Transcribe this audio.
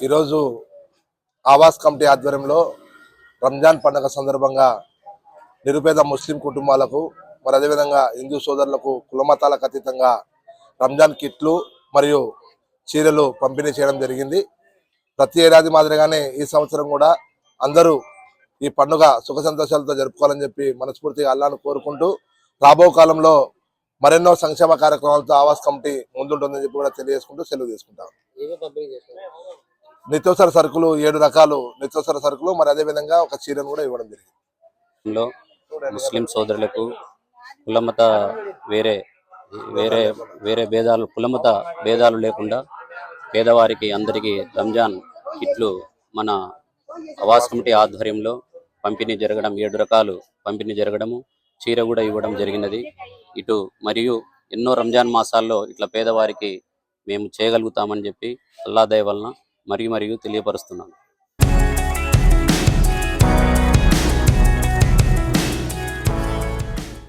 ఈరోజు ఆవాస్ కమిటీ ఆధ్వర్యంలో రంజాన్ పండుగ సందర్భంగా నిరుపేద ముస్లిం కుటుంబాలకు మరి అదేవిధంగా హిందూ సోదరులకు కులమతాలకు అతీతంగా రంజాన్ కిట్లు మరియు చీరలు పంపిణీ చేయడం జరిగింది. ప్రతి ఏడాది మాదిరిగానే ఈ సంవత్సరం కూడా అందరూ ఈ పండుగ సుఖ సంతోషాలతో జరుపుకోవాలని చెప్పి మనస్ఫూర్తిగా అల్లాను కోరుకుంటూ రాబో కాలంలో మరెన్నో సంక్షేమ కార్యక్రమాలతో ఆవాస్ కమిటీ ముందుంటుందని చెప్పి కూడా తెలియజేసుకుంటూ సెలవు తీసుకుంటాం. నిత్యవసర సరుకులు ఏడు రకాలు నిత్యవసర సరుకులు మరి అదే విధంగా ఒక చీరను కూడా ఇవ్వడం జరిగింది. ముస్లిం సోదరులకు కులమత వేరే వేరే వేరే భేదాలు కులమత భేదాలు లేకుండా పేదవారికి అందరికీ రంజాన్ కిట్లు మన అవాస్ కమిటీ ఆధ్వర్యంలో పంపిణీ జరగడం ఏడు రకాలు పంపిణీ జరగడము చీర కూడా ఇవ్వడం జరిగినది. ఇటు మరియు ఎన్నో రంజాన్ మాసాల్లో ఇట్లా పేదవారికి మేము చేయగలుగుతామని చెప్పి అల్లాదయ వలన మరియు మరియు తెలియపరుస్తున్నాను.